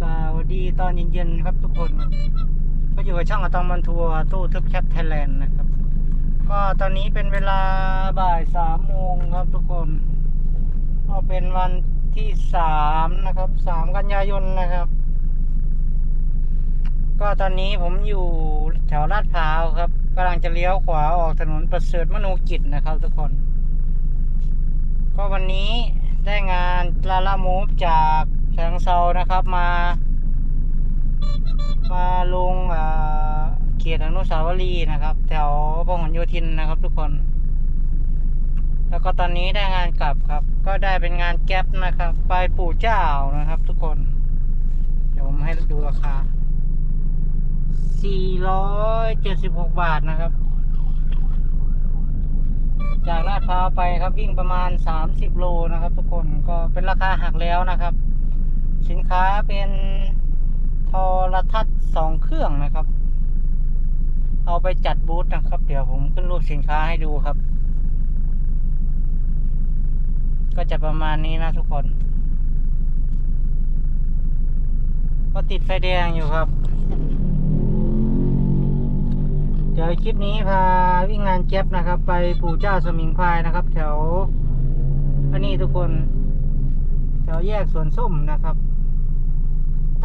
สวัสดีตอนเย็นๆครับทุกคน ก็อยู่กับช่องอะตอมมันทัวร์ตู้ทึบแคปไทยแลนด์นะครับ ก็ตอนนี้เป็นเวลาบ่ายสามโมงครับทุกคนก็เป็นวันที่สามนะครับสามกันยายนนะครับ ก็ตอนนี้ผมอยู่แถวลาดพร้าวครับกำลังจะเลี้ยวขวาออกถนนประเสริฐมนูกิจนะครับทุกคน ก็วันนี้ได้งานลาลามูฟจาก แฉงเซานะครับมา มาลงเอ่อเขตอนุสาวรีย์นะครับ แถวพหลโยธินนะครับทุกคน แล้วก็ตอนนี้ได้งานกลับครับ ก็ได้เป็นงานแก๊ปนะครับ ไปปู่เจ้านะครับ ทุกคน เดี๋ยวผมให้ดูราคา 476 บาทนะครับ จากลาดพร้าวไปครับวิ่งประมาณ 30 โลนะครับ ทุกคนก็เป็นราคาหักแล้วนะครับ สินค้าเป็นโทรทัศน์สองเครื่องนะครับ เอาไปจัดบูธนะครับ เดี๋ยวผมขึ้นรูปสินค้าให้ดูครับ ก็จะประมาณนี้นะทุกคน ก็ติดไฟแดงอยู่ครับ เดี๋ยวคลิปนี้พาวิ่งงานแก๊ปนะครับ ไปปู่เจ้าสมิงพรายนะครับ แถวอันนี้ทุกคนแถวแยกสวนส้มนะครับ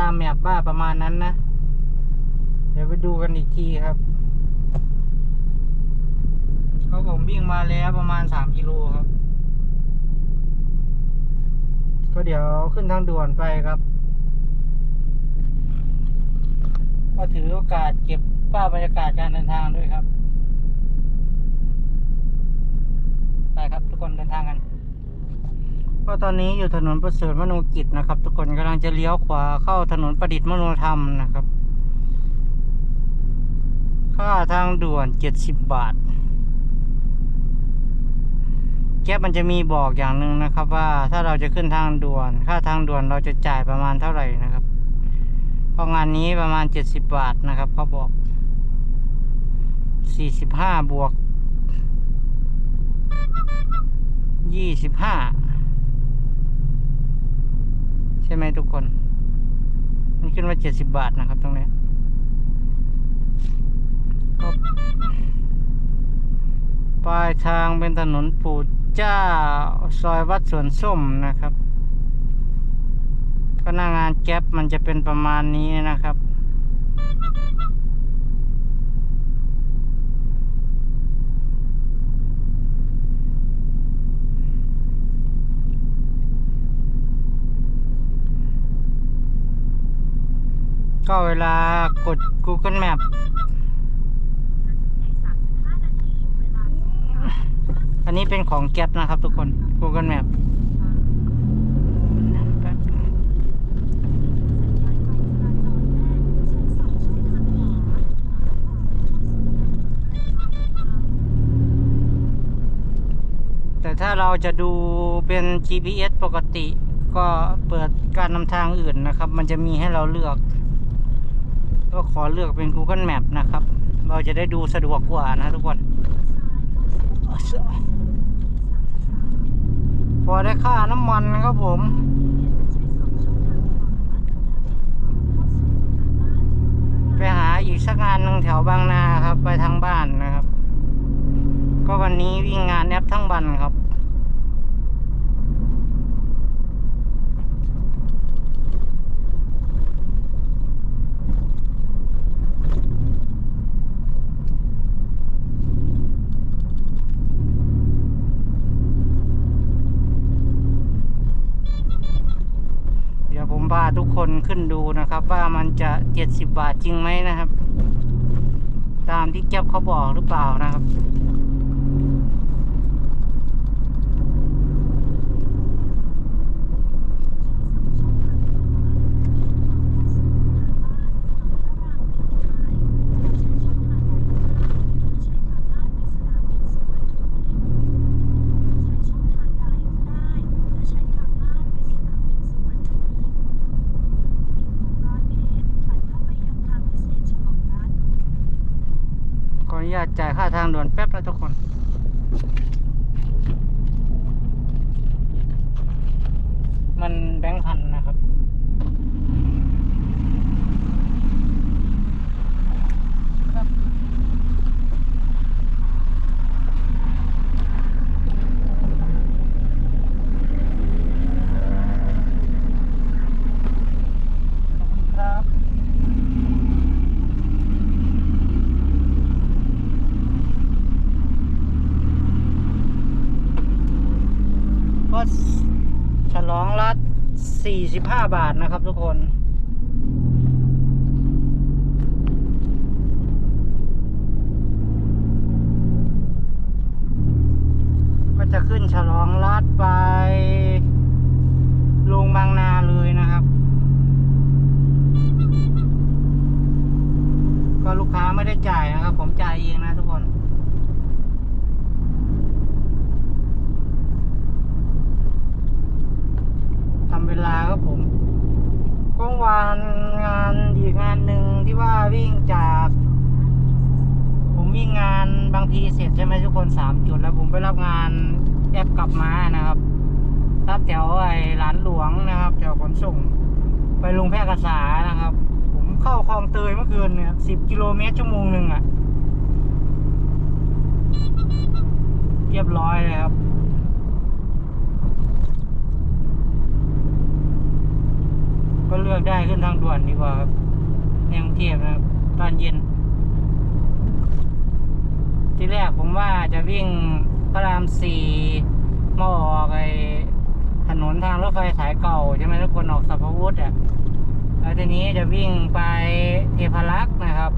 ามแมปว่าประมาณนั้นนะ เดี๋ยวไปดูกันอีกทีครับก็ผมวิ่งมาแล้วประมาณสามกิโลครับ ก็เดี๋ยวขึ้นทางด่วนไปครับก็ถือโอกาสเก็บภาบรรยากาศการเดินทางด้วยครับ ไปครับทุกคนเดินทางกัน ก็ตอนนี้อยู่ถนนประเสริฐมโนกิจนะครับ ทุกคนกำลังจะเลี้ยวขวาเข้าถนนประดิษฐ์มโนธรรมนะครับ ค่าทางด่วนเจ็ดสิบบาท แก๊ปมันจะมีบอกอย่างหนึ่งนะครับ ว่าถ้าเราจะขึ้นทางด่วน ค่าทางด่วนเราจะจ่ายประมาณเท่าไหร่นะครับเพราะงานนี้ประมาณเจ็ดสิบบาทนะครับเขาบอกสี่สิบห้าบวกยี่สิบห้า ช่ไหมทุกคน มันขึ้นมาเจ็ดสิบบาทนะครับตรงนี้ก็ปลายทางเป็นถนนปู่เจ้าซอยวัดสวนส้มนะครับ ก็หน้างานแก๊ปมันจะเป็นประมาณนี้นะครับ ก็เวลากด Google Map อันนี้เป็นของแก๊ปนะครับทุกคน Google Map แต่ถ้าเราจะดูเป็น GPS ปกติ ก็เปิดการนำทางอื่นนะครับ มันจะมีให้เราเลือก ก็ขอเลือกเป็น Google Map นะครับ เราจะได้ดูสะดวกกว่านะทุกคน พอได้ค่าน้ำมันครับผมไปหาอีกสักงานหนึ่งแถวบางนาครับ ไปทางบ้านนะครับ ก็วันนี้วิ่งงานแอปทั้งวันครับ เดี๋ยวผมพาทุกค นดูนะครับ ว่ามันจะเจ็ดสิบบาทจริงไหมนะครับ ตามที่แก๊ปเขาบอกหรือเปล่านะครับ ขออนุญาต จ่ายค่าทางด่วนแป๊บนะทุกคน มันแบงค์พันนะครับ ลองละ45บาทนะครับทุกคนก็จะขึ้นฉลองรัดไปลงบางนาเลยนะครับ ก็ลูกค้าไม่ได้จ่ายนะครับ ผมจ่ายเองนะทุกคน ทำเว ลาครับผมก็วานงานอีกงานหนึ่งที่ว่าวิ่งจาก ผมวิ่งงานบางทีเสร็จใช่ไหมทุกคนสามจุดแล้วผมไปรับงานแอปกลับมานะครับรับแถวไอ้ร้านหลวงนะครับแถวขนส่ง ไปลงแพร่กษานะครับ ผมเข้าคลองเตยเมื่อคืนเนี่ยสิบกิโลเมตรชั่วโมงหนึ่งอะ่ะเรียบร้อยเลยครับ ก็เลือกได้ขึ้นทางด่วนดีกว่าครับในกรุงเทพนะครับตอนเย็น ที่แรกผมว่าจะวิ่งพระรามสี่มาออกไอถนนทางรถไฟสายเก่าใช่ไหมทุกคนออกสัพวุฒิอะแล้วทีนี้จะวิ่งไปเทพารักษ์นะครับ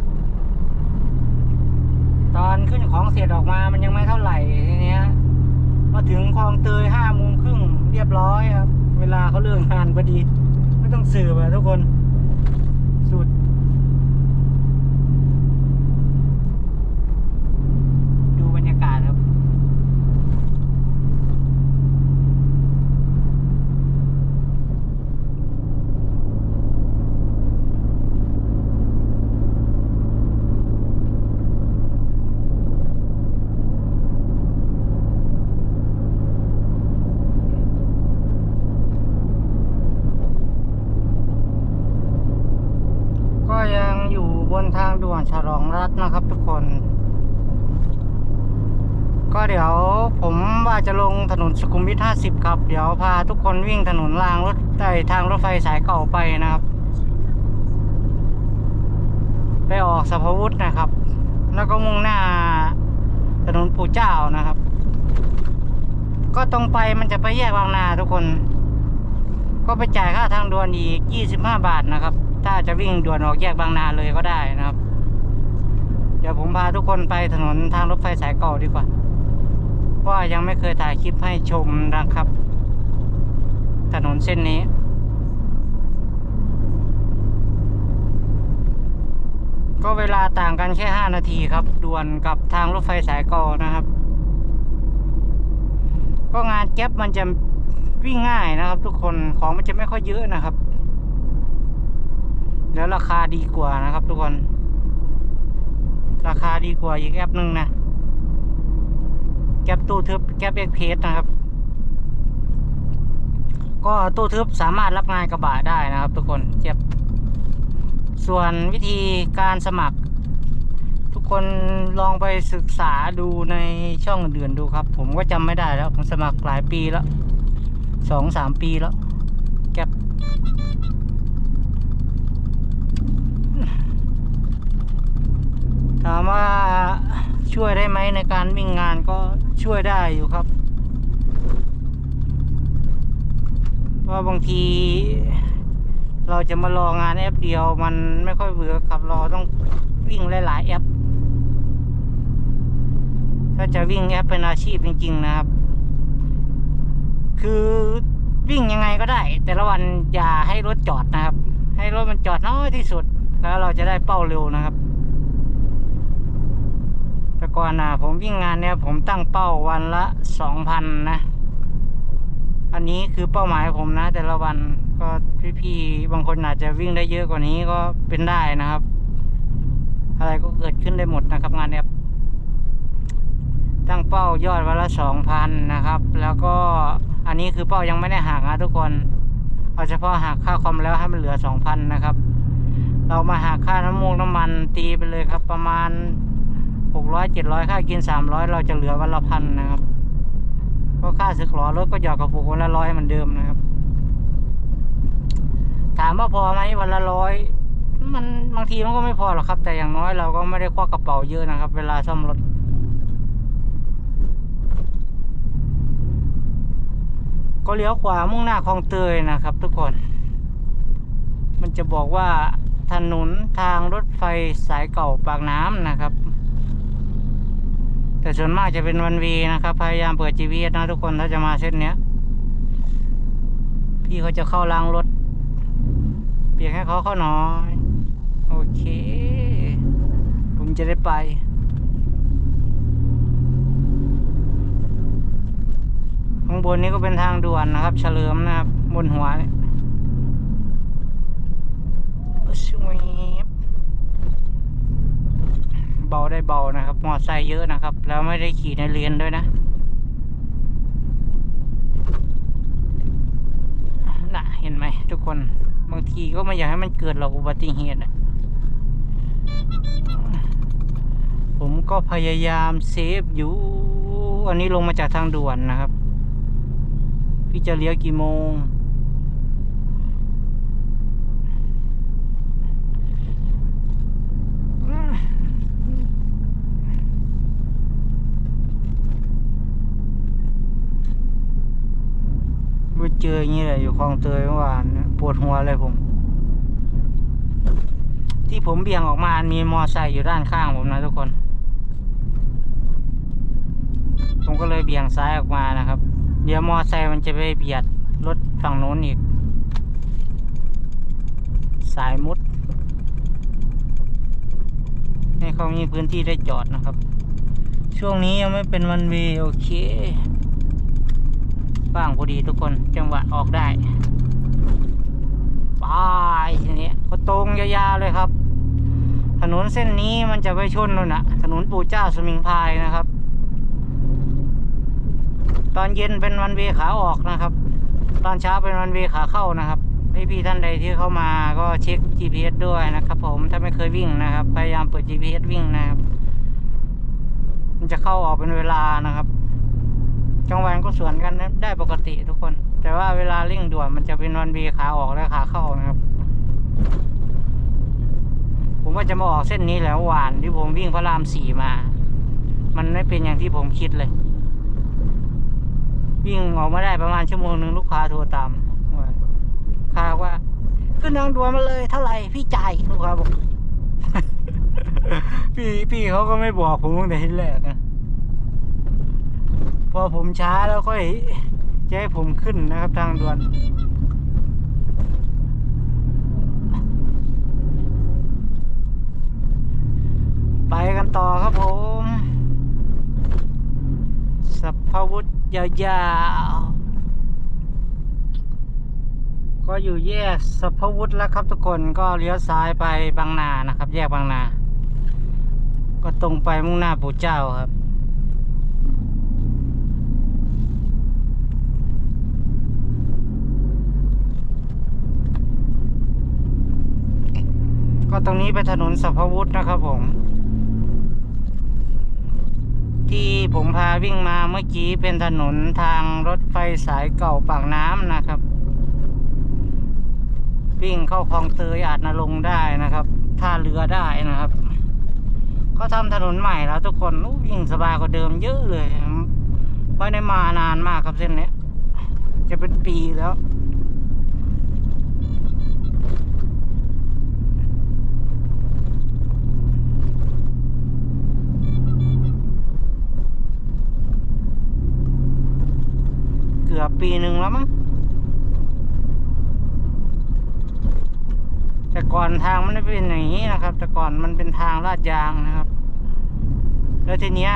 ตอนขึ้นของเสร็จออกมามันยังไม่เท่าไหร่ทีเนี้ยมาถึงคลองเตยห้าโมงครึ่งเรียบร้อยครับ เวลาเขาเลิกงานพอดี ต้องสืบอะทุกคน สุด ดูบรรยากาศครับ ก็ยังอยู่บนทางด่วนฉลองรัฐนะครับทุกคน ก็เดี๋ยวผมว่าจะลงถนน สุขุมวิท 50 ครับ เดี๋ยวพาทุกคนวิ่งถนนรางรถใต้ทางรถไฟสายเก่าไปนะครับ ไปออกสัพวุฒินะครับ แล้วก็มุ่งหน้าถนนปู่เจ้านะครับ ก็ตรงไปมันจะไปแยกบางนาทุกคน ก็ไปจ่ายค่าทางด่วนอีก 25 บาทนะครับ ถ้าจะวิ่งด่วนออกแยกบางนาเลยก็ได้นะครับ เดี๋ยวผมพาทุกคนไปถนนทางรถไฟสายเก่าดีกว่า ว่ายังไม่เคยถ่ายคลิปให้ชมนะครับ ถนนเส้นนี้ ก็เวลาต่างกันแค่ 5 นาทีครับ ด่วนกับทางรถไฟสายก่านะครับ ก็งานแก๊ปมันจะวิ่งง่ายนะครับ ทุกคนของมันจะไม่ค่อยเยอะนะครับ แล้วราคาดีกว่านะครับ ทุกคน ราคาดีกว่าอีกแอปหนึ่งนะ แก๊ปตู้ทึบแก๊ปเอ็กเพสนะครับ ก็ตู้ทึบสามารถรับงานกระบะได้นะครับทุกคนแก๊ปส่วนวิธีการสมัคร ทุกคนลองไปศึกษาดูในช่องอื่นดูครับ ผมก็จำไม่ได้แล้ว ผมสมัครหลายปีแล้วสองสามปีแล้ว แก๊ปถามว่าช่วยได้ไหมในการวิ่งงานก็ ช่วยได้อยู่ครับ ว่าบางที เราจะมารองานแอปเดียว มันไม่ค่อยเวิร์ครับเราต้องวิ่งหลายๆแอป ถ้าจะวิ่งแอปเป็นอาชีพจริง ๆ นะครับ คือวิ่งยังไงก็ได้ แต่ละวันอย่าให้รถจอดนะครับ ให้รถมันจอดน้อยที่สุด แล้วเราจะได้เป้าเร็วนะครับ ก่อนนะผมวิ่งงานเนี่ยผมตั้งเป้าวันละสองพันนะ อันนี้คือเป้าหมายผมนะ แต่ละวันก็พี่ๆบางคนอาจจะวิ่งได้เยอะกว่านี้ก็เป็นได้นะครับ อะไรก็เกิดขึ้นได้หมดนะครับงานแอปตั้งเป้ายอดวันละสองพันนะครับ แล้วก็อันนี้คือเป้ายังไม่ได้หักนะทุกคนเอาเฉพาะหักค่าคอมแล้วให้มันเหลือสองพันนะครับ เรามาหักค่าน้ำมูกน้ำมันตีไปเลยครับประมาณ หกร้อยเจ็ดร้อยค่ากินสามร้อยเราจะเหลือวันละพันนะครับ เพราะค่าสึกหลอรถก็หยอกกระปุกวันละร้อยเหมือนเดิมนะครับ ถามว่าพอไหมวันละร้อยมันบางทีมันก็ไม่พอหรอกครับ แต่อย่างน้อยเราก็ไม่ได้ควักกระเป๋าเยอะนะครับ เวลาซ่อมรถกก็เลี้ยวขวามุ่งหน้าคลองเตยนะครับ ทุกคน มันจะบอกว่าถนนทางรถไฟสายเก่าปากน้ำนะครับ แต่ส่วนมากจะเป็นวันวีนะครับ พยายามเปิด GPS นะทุกคนถ้าจะมาเส้นเนี้ย พี่เขาจะเข้าล้างรถ เปียกให้เขาเข้าน่อย โอเค ผมจะได้ไปข้างบนนี้ก็เป็นทางด่วนนะครับ เฉลิมนะครับ บนหัวเนี่ย เบาได้เบานะครับ มอไซค์เยอะนะครับ แล้วไม่ได้ขี่ในเลนด้วยนะน่ะเห็นไหมทุกคน บางทีก็ไม่อยากให้มันเกิดหรอกอุบัติเหตุผมก็พยายามเซฟอยู่ อันนี้ลงมาจากทางด่วนนะครับ พี่จะเลี้ยวกี่โมง ไป เจออย่างนี้แหละอยู่คลองเตยเมื่อวานปวดหัวเลยผม ที่ผมเบี่ยงออกมามีมอไซค์อยู่ด้านข้างผมนะทุกคน ผมก็เลยเบี่ยงซ้ายออกมานะครับ เดี๋ยวมอไซค์มันจะไปเบียดรถฝั่งโน้นอีก สายมุดให้เขามีพื้นที่ได้จอดนะครับ ช่วงนี้ยังไม่เป็นวันวย์โอเค บ้างพอดีทุกคนจังหวะออกได้ไปทีนี้ก็ตรงยาวๆเลยครับ ถนนเส้นนี้มันจะไปชนนู่นนะถนนปู่เจ้าสมิงพายนะครับ ตอนเย็นเป็นวันเวขาออกนะครับ ตอนเช้าเป็นวันเวขาเข้านะครับพี่พี่ท่านใดที่เข้ามาก็เช็ค GPS ด้วยนะครับ ผมถ้าไม่เคยวิ่งนะครับ พยายามเปิด GPS วิ่งนะครับ มันจะเข้าออกเป็นเวลานะครับ กลางวันก็สวนกันได้ปกติทุกคน แต่ว่าเวลาเร่งด่วนมันจะเป็นวันเวขาออกและขาเข้านะครับ ผมว่าจะมาออกเส้นนี้แล้วหวานที่ผมวิ่งพระรามสี่มา มันไม่เป็นอย่างที่ผมคิดเลย วิ่งออกมาได้ประมาณชั่วโมงหนึ่งลูกค้าโทรตามว่าค้าว่าขึ้นทางด่วนมาเลยเท่าไหร่พี่จ่ายลูกค้าบอกพี่พี่เขาก็ไม่บอกผมตั้งแต่ที่แรกนะ พอผมช้าแล้วค่อยจะให้ผมขึ้นนะครับทางด่วน ไปกันต่อครับผมสัพพวุธยาวๆ ก็อยู่แยกสัพพวุธแล้วครับทุกคนก็เลี้ยวซ้ายไปบางนานะครับ แยกบางนา ก็ตรงไปมุ่งหน้าปู่เจ้าครับ ก็ ตรงนี้เป็นถนนสัพพวุธนะครับผม ที่ผมพาวิ่งมาเมื่อกี้เป็นถนนทางรถไฟสายเก่าปากน้ำนะครับ วิ่งเข้าคลองเตยอาจนาลงได้นะครับท่าเรือได้นะครับเขาทำถนนใหม่แล้วทุกคนวิ่งสบายกว่าเดิมเยอะเลยไม่ได้มานานมากครับเส้นนี้จะเป็นปีแล้ว เกือบ ปีหนึ่งแล้วมั้งแต่ก่อนทางมันไม่เป็นอย่างนี้นะครับ แต่ก่อนมันเป็นทางลาดยางนะครับ แล้วทีเนี้ย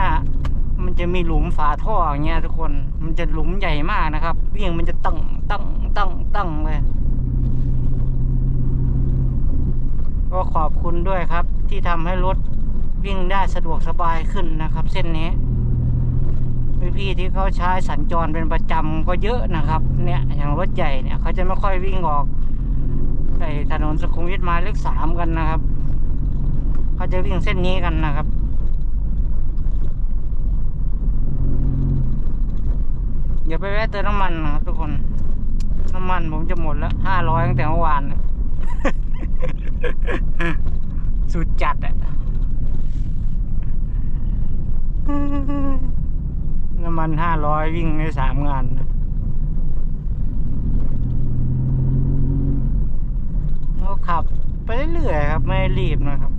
มันจะมีหลุมฝาท่ออย่างเงี้ยทุกคน มันจะหลุมใหญ่มากนะครับวิ่งมันจะตั้งตั้งตั้งตั้งเลยก็ขอบคุณด้วยครับ ที่ทำให้รถวิ่งได้สะดวกสบายขึ้นนะครับ เส้นนี้ พี่ๆที่เขาใช้สัญจรเป็นประจำก็เยอะนะครับ เนี่ยอย่างรถใหญ่เนี่ยเขาจะไม่ค่อยวิ่งออกไอถนนสุขุมวิทหมายเลขสามกันนะครับเขาจะวิ่งเส้นนี้กันนะครับเดี๋ยวไปแวะเติมน้ำมันนะครับทุกคน น้ำมันผมจะหมดแล้วห้าร้อยตั้งแต่เมื่อวาน สุดจัดอะ น้ำมันห้าร้อยวิ่งใน3สามงานเะาขับไปเรื่อยครับ ไม่รีบนะครับ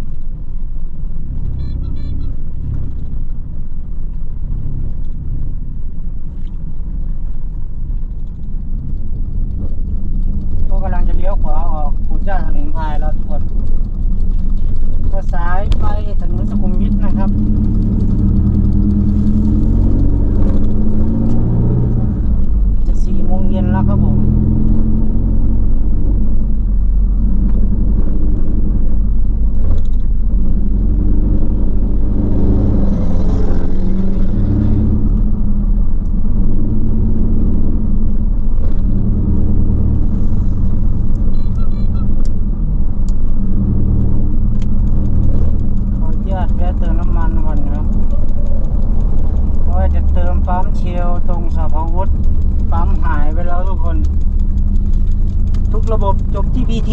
ระบบจบที่ BT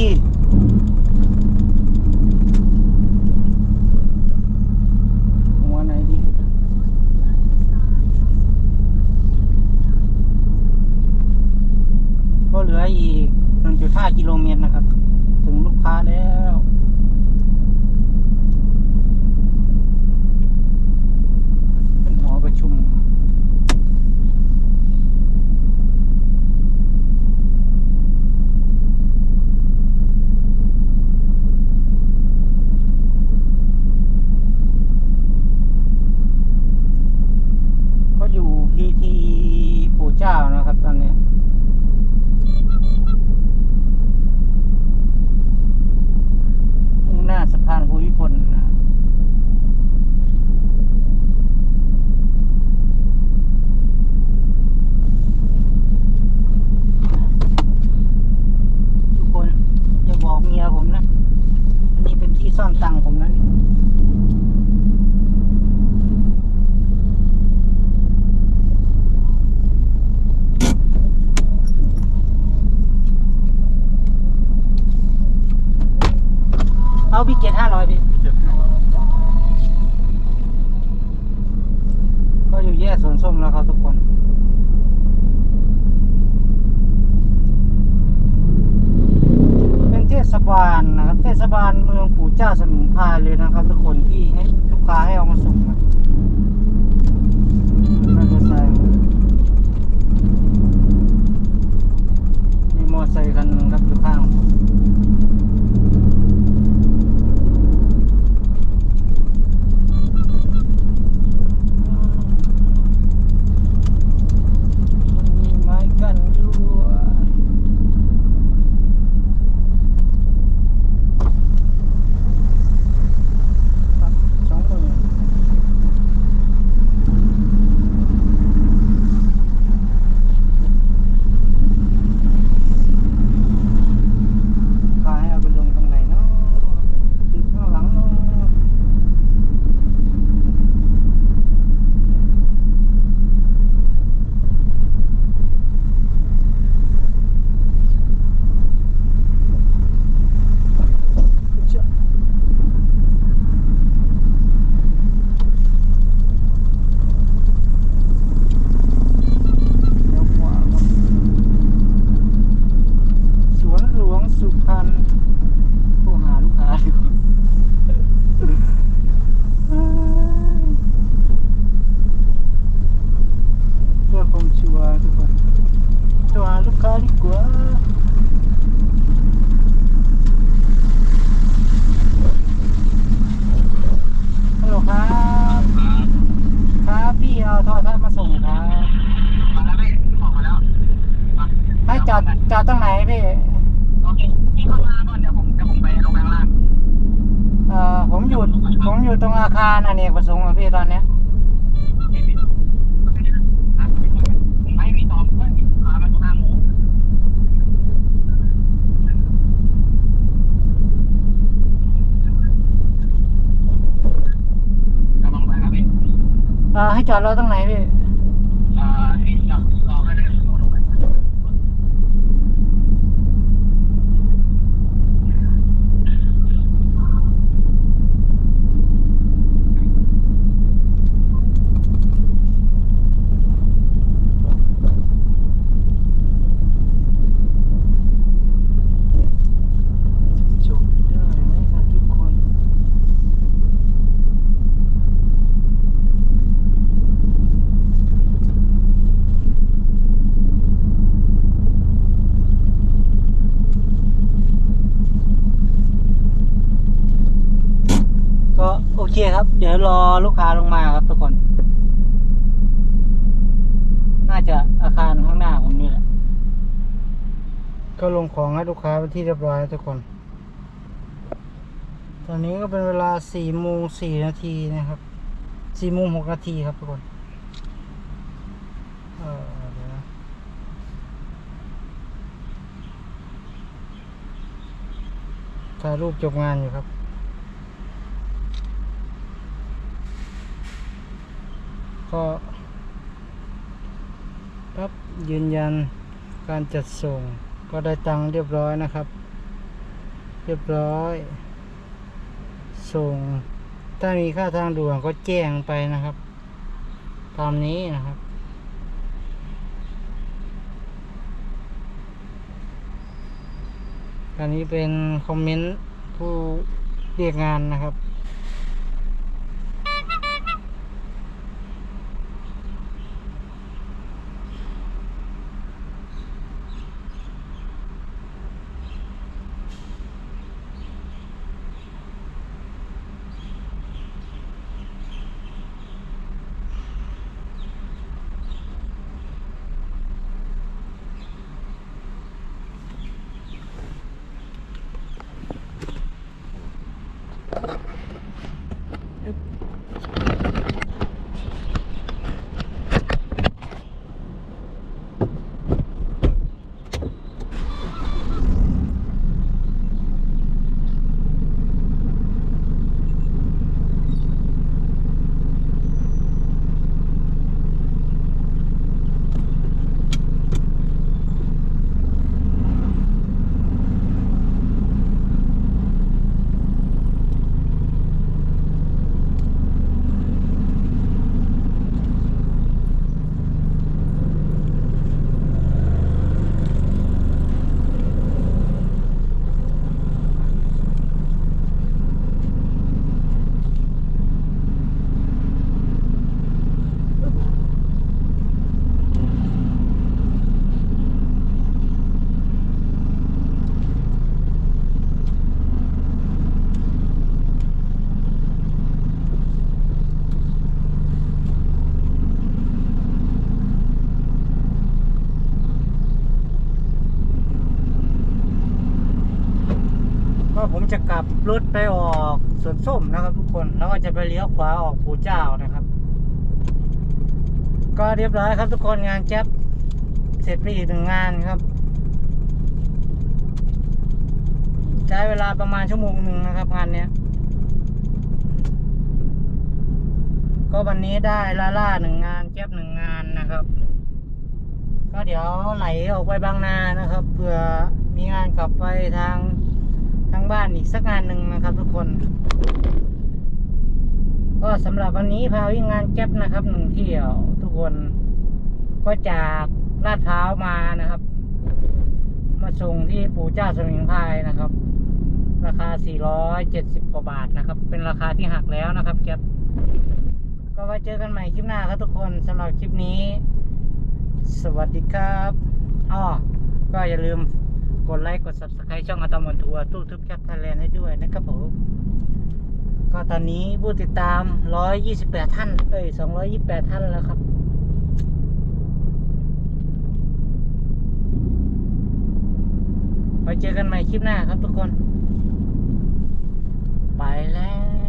ส้มแล้วครับทุกคนเทศบาลนะครับเทศบาลเมืองปู่เจ้าสมุนไพยเลยนะครับ ทุกคนที่ให้ลูกค้าให้เอามาส่งนะ do Cari รอลูกค้าลงมาครับทุกคน น่าจะอาคารข้างหน้าผมนี่แหละ ก็ลงของให้ลูกค้าเป็นที่เรียบร้อยแล้วทุกคน ตอนนี้ก็เป็นเวลาสี่โมงสี่นาทีนะครับ สี่โมงหกนาทีครับทุกคน เออเดี๋ยวนะถ่ายรูปจบงานอยู่ครับ ก็ปั๊บยืนยันการจัดส่งก็ได้ตังค์เรียบร้อยนะครับ เรียบร้อย ส่ง ถ้ามีค่าทางด่วนก็แจ้งไปนะครับ ตามนี้นะครับอันนี้เป็นคอมเมนต์ผู้เรียกงานนะครับ จะกลับรถไปออกสวนส้มนะครับทุกคนแล้วก็จะไปเลี้ยวขวาออกปู่เจ้านะครับ ก็เรียบร้อยครับทุกคนงานแจ๊บเสร็จไปอีกหนึ่งงานครับ ใช้เวลาประมาณชั่วโมงหนึ่งนะครับ งานเนี้ย ก็วันนี้ได้ล่าล่าหนึ่งงานแจ๊บหนึ่งงานนะครับ ก็เดี๋ยวไหลออกไปบางนานะครับเผื่อมีงานกลับไปทางทาง บ้านอีกสักงานหนึ่งนะครับทุกคน ก็สำหรับวันนี้พาวิ่งงานแก๊ปนะครับหนึ่งเที่ยว ทุกคนก็จากลาดพร้าวมานะครับ มาส่งที่ปู่เจ้าสมิงพายนะครับ ราคา 470 กว่าบาทนะครับ เป็นราคาที่หักแล้วนะครับแก๊ปก็ไว้เจอกันใหม่คลิปหน้าครับทุกคนสำหรับคลิปนี้ สวัสดีครับอ้อก็อย่าลืม กดไลค์กด subscribe ช่องอัตมอนทัวร์ตู้ทึบแคปไทยแลนด์ให้ด้วยนะครับผมก็ตอนนี้ผู้ติดตาม 128 ท่าน เอ้ย 228 ท่านแล้วครับไว้เจอกันใหม่คลิปหน้าครับทุกคน ไปแล้ว